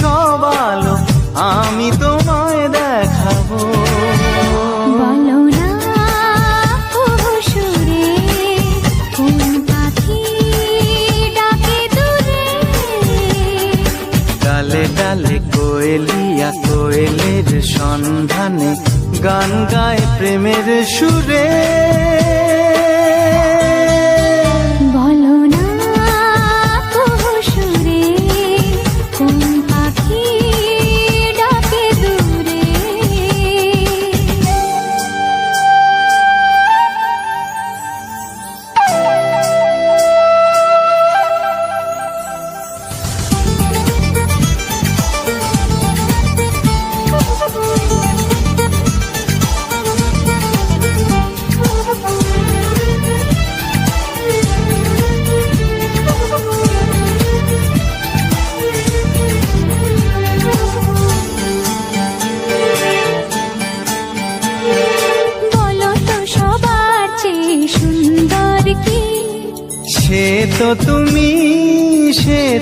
সব আলো আমি তোমায় দেখাবো। বলো না কুহুসুরে কোন পাখি ডাকে দূরে। ডালে ডালে কোয়েলিয়া কোয়েলের সন্ধানে গান গায় প্রেমের সুরে।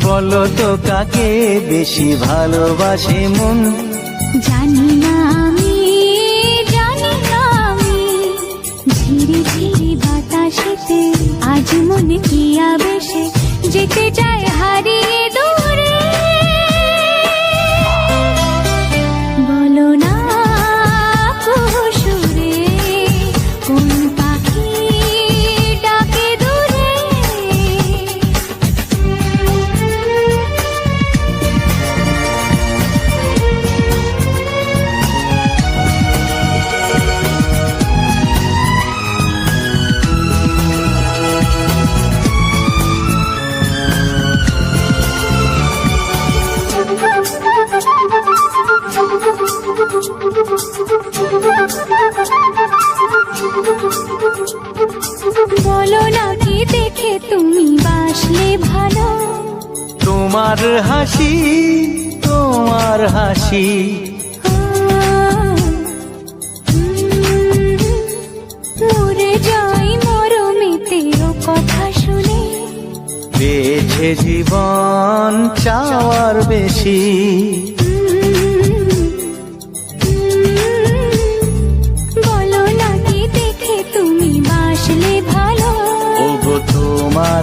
বলো তো কাকে বেশি ভালোবাসে মন? জানি না আমি, জানি না আমি। ঝিরি ঝিরি বাতাসেতে আজ মনে কি আবেশে যেতে চায় বলো না কি দেখে তুমি বাসলে ভালো? তোমার হাসি তোমার হাসি। মরে যাই মরমেতে কথা শুনে। পেয়েছে জীবন চাওয়ার বেশি।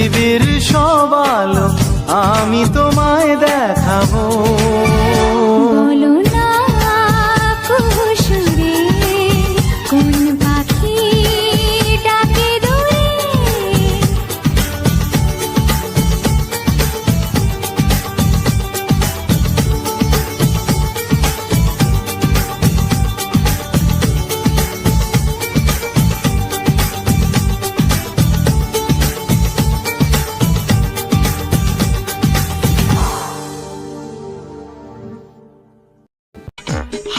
পৃথিবীর সব আমি তোমায় দেখাবো।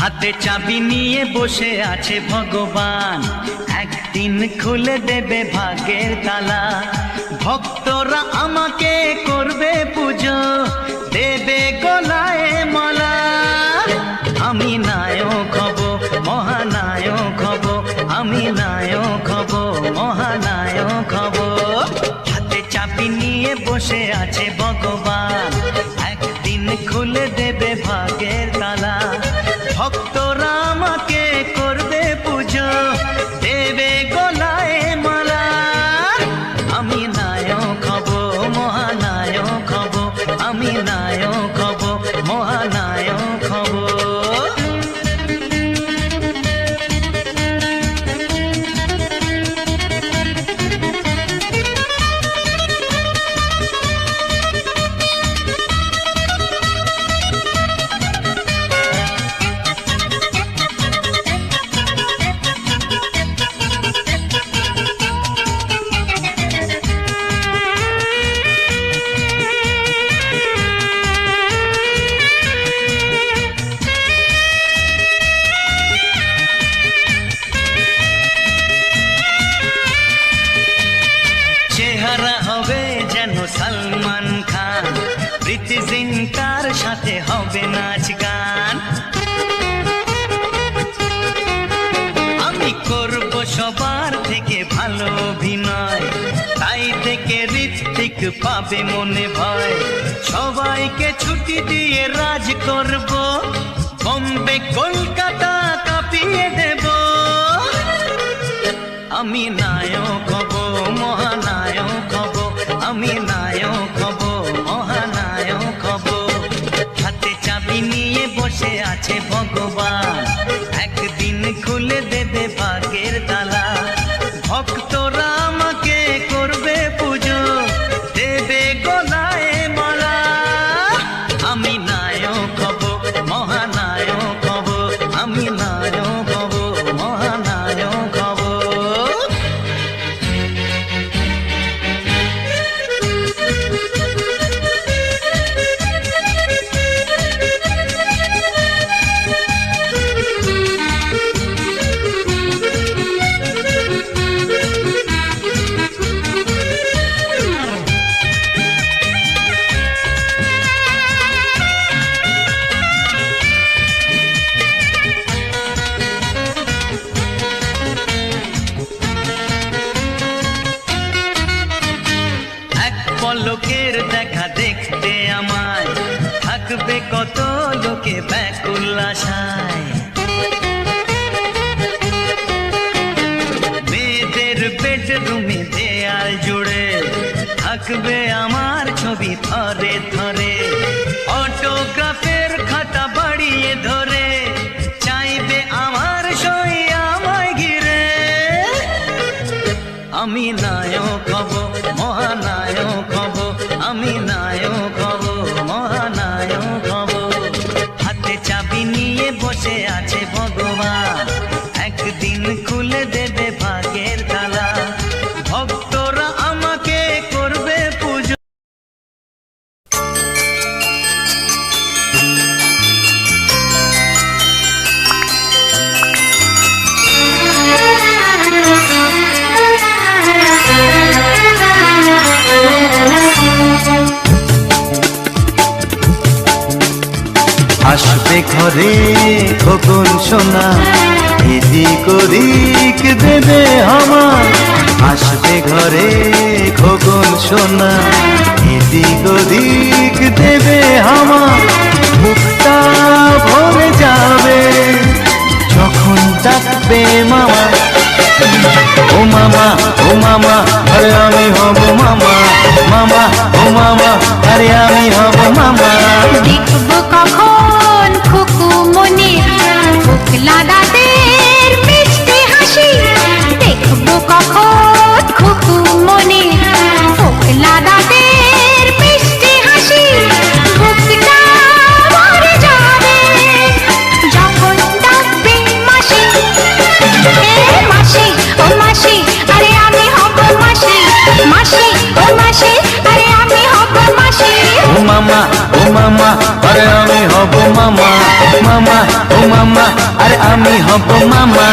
হাতে চাবি নিয়ে বসে আছে ভগবান। একদিন খুলে দেবে ভাগের তালা। ভক্তরা আমাকে করবে পুজো। দেবে গলায় মালা। মনে ভয়। সবাইকে ছুটি দিয়ে রাজ করব। বম্বে, কলকাতা কাঁপিয়ে দেব। আমি নায়ক হব, মহানায়ক হব। আমি নায়ক হব, মহানায়ক হব। হাতে চাবি নিয়ে বসে আছে ভগবান। মামা আরে আমি হব মামা। দেখব কখন খুকু মনে? ফুকলা দাদের মিষ্টি হাসি। দেখব কখন মামা আরে আমি হব মামা। মামা, ও মামা, আরে আমি হব মামা।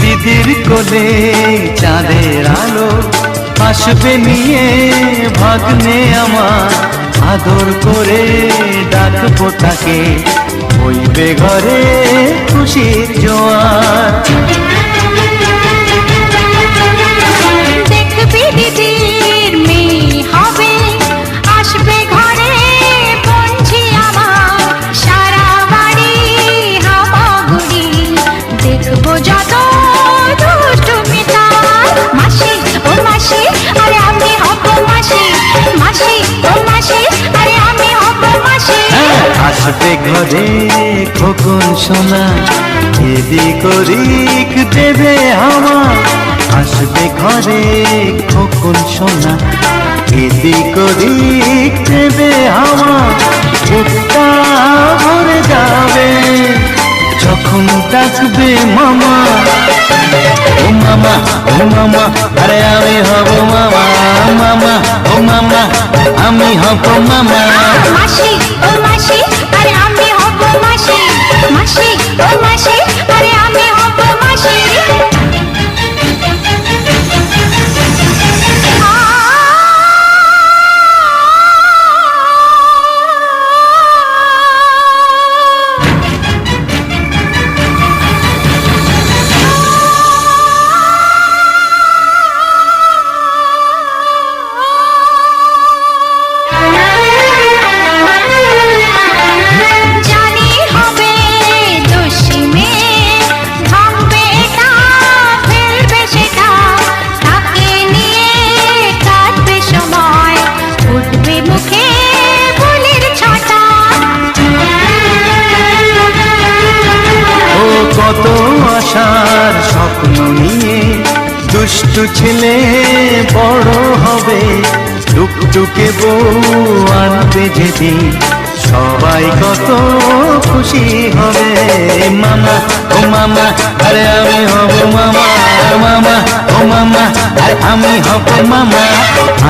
দিদির কোলে চাঁদের আলো আসবে নিয়ে। ভাগ্নে আমার আদর করে ডাকবো তাকে হইবে ঘরে খুশির জোয়ার। আসবে ঘরে খোকন সোনা এদিক ওদিক দেবে আমার আসবে ঘরে খোকন সোনা এদিক ওদিক দেবে আমার বুকটা ভরে যাবে, যখন ডাকবে মামা। ও মামা ও মামা, আরে আমি হব মামা মামা, ও মামা, আমি হব মামা। মাসি, ও মাসি। আরে আমি হব মাসি মাসি ও মাসি আরে আমি হব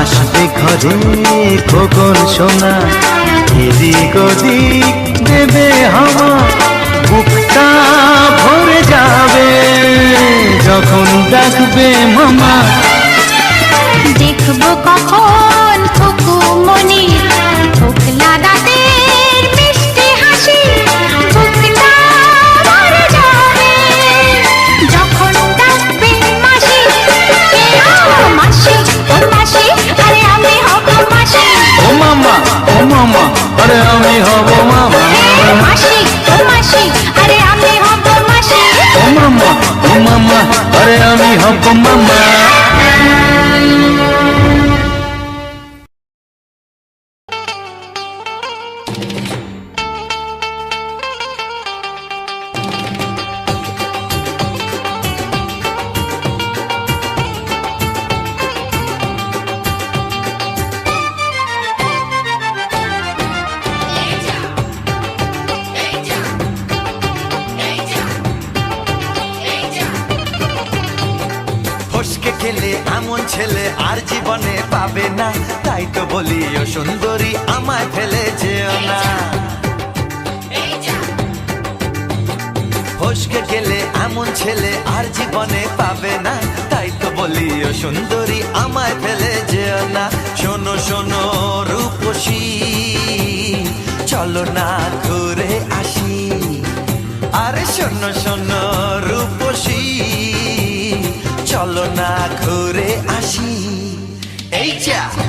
আসবে ঘরে খোকন সোনা, এদিক ওদিক দেবে হাওয়া, বুকটা ভরে যাবে যখন ডাকবে মামা। দেখব কখন আরে আমি হব মামা। মাসি ও মাসি আরে আমি হব মাসি। ও মামা ও মামা আরে আমি হব মামা। তাই তো বলি ও সুন্দরী, আমায় ফেলে যেও না। ফসকে গেলে এমন ছেলে আর জীবনে পাবে না। তাই তো বলি ও সুন্দরী, আমায় ফেলে যেও না। শোনো শোনো, রূপসী, চলো না ঘুরে আসি। আরে শোনো শোনো, রূপসী, চলো না ঘুরে আসি। এই যা।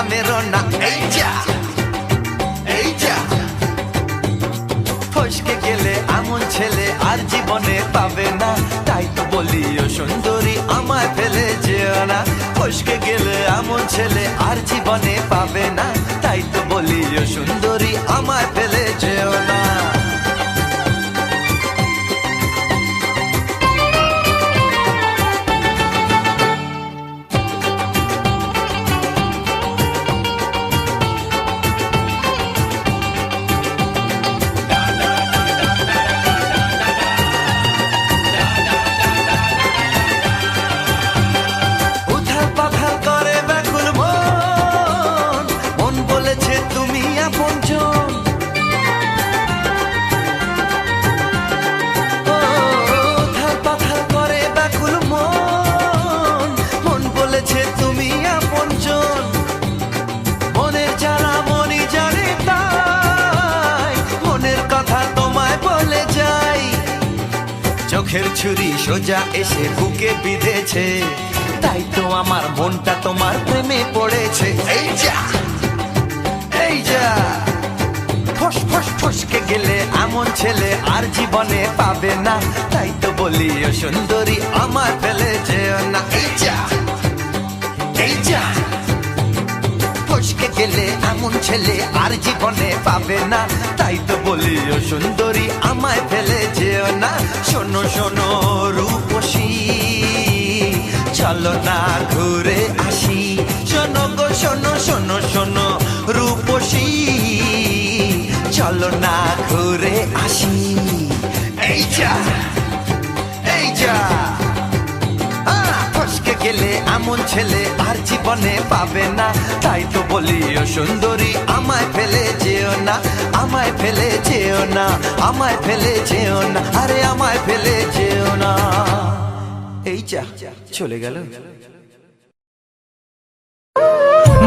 ঝটকা মেরো না এই যা এই যা ফসকে গেলে এমন ছেলে আর জীবনে পাবে না। তাই তো বলি ও সুন্দরী আমায় ফেলে যেও না। ফসকে গেলে এমন ছেলে আর জীবনে পাবে না। তাই তো বলি ও সুন্দরী আমায় ফেলে যেও না। সোজা এসে বুকে বিঁধেছে। তাই তো আমার মনটা তোমার প্রেমে পড়েছে। এই যা এই যা। ফস ফস, ফসকে গেলে এমন ছেলে আর জীবনে পাবে না। তাই তো বলি, ও সুন্দরী আমার ফেলে যেও না। এই যা এই যা। ফসকে গেলে এমন ছেলে আর জীবনে পাবে না। তাই তো বলি, ও সুন্দরী আমায় ফেলে যেও না। শোনো শোনো। চলো না ঘুরে আসি। শোনো গো, শোনো শোনো শোনো, রূপসী। চলো না ঘুরে আসি। এই যা এই যা। গেলে এমন ছেলে আর জীবনে পাবে না। তাই তো বলি, ও সুন্দরী, আমায় ফেলে যেও না। আমায় ফেলে যেও না, আমায় ফেলে যেও না। আরে, আমায় ফেলে যেও না। এই যা চলে গেল।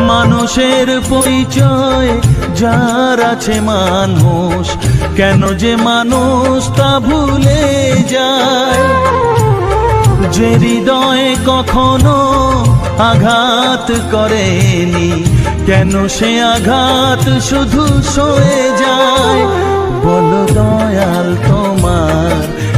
মানুষের পরিচয়, যার আছে মানুষ, কেন যে মানুষ তা ভুলে যায়? যে হৃদয়ে কখনো আঘাত করেনি, কেন সে আঘাত শুধু সয়ে যায়? বলো দয়াল তোমার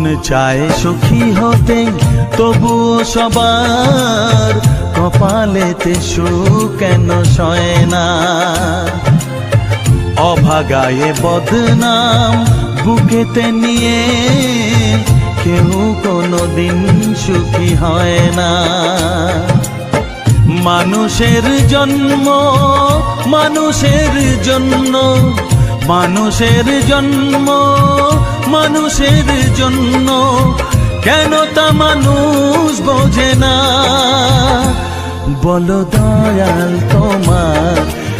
মন চায় সুখী হতে, তবুও সবার কপালেতে সুখ কেন সয় না? অভাগায়ে বদনাম বুকেতে নিয়ে কেউ কোনো দিন সুখী হয় না। মানুষের জন্ম, মানুষের জন্য, মানুষের জন্ম মানুষের জন্য কেন তা মানুষ বোঝে না? বলো দয়াল তোমার,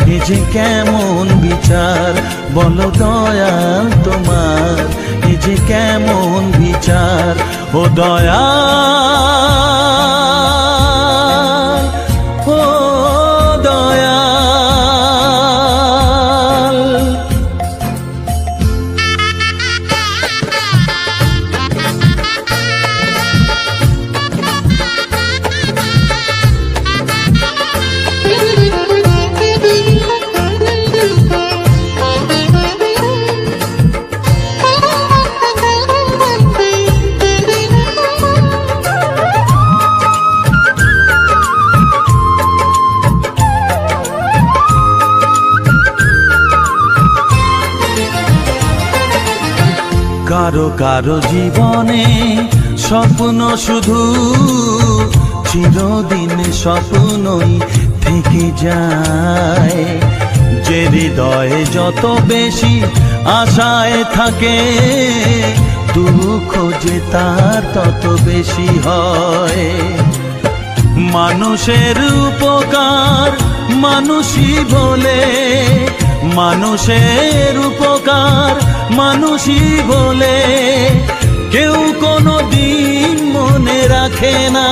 এ যে কেমন বিচার? বলো দয়াল তোমার, এ যে কেমন বিচার? ও দয়াল কারও জীবনে স্বপ্ন শুধু চিরদিন স্বপ্নই থেকে যায়। যে হৃদয়ে যত বেশি আশায় থাকে দুঃখ যে তার তত বেশি হয়। মানুষের উপকার মানুষই বলে মানুষের উপকার মানুষই বলে। কেউ কোনো দিন মনে রাখে না।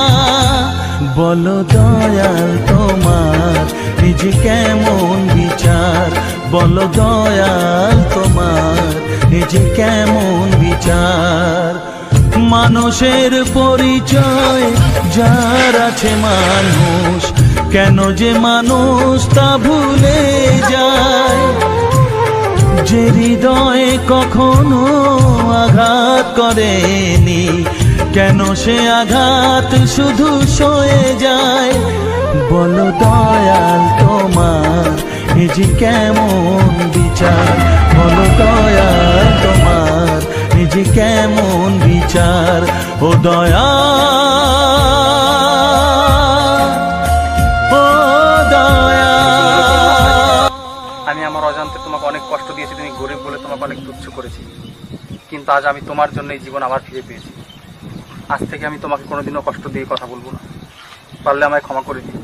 বলো দয়াল তোমার, নিজ কেমন বিচার? বলো দয়াল তোমার, নিজ কেমন বিচার? মানুষের পরিচয় যার আছে মানুষ, কেন যে মানুষ তা ভুলে যায়? যে হৃদয়ে কখনো আঘাত করেনি, কেন সে আঘাত শুধু সয়ে যায়? বলো দয়াল তোমার, এ যে কেমন বিচার? বলো দয়াল তোমার, এ যে কেমন বিচার? ও দয়া কষ্ট দিয়েছি, তুমি গরিব বলে তোমাকে অনেক তুচ্ছ করেছি। কিন্তু আজ আমি তোমার জন্য এই জীবন আবার ফিরে পেয়েছি। আজ থেকে আমি তোমাকে কোনোদিনও কষ্ট দিয়ে কথা বলব না। পারলে আমায় ক্ষমা করে দিও।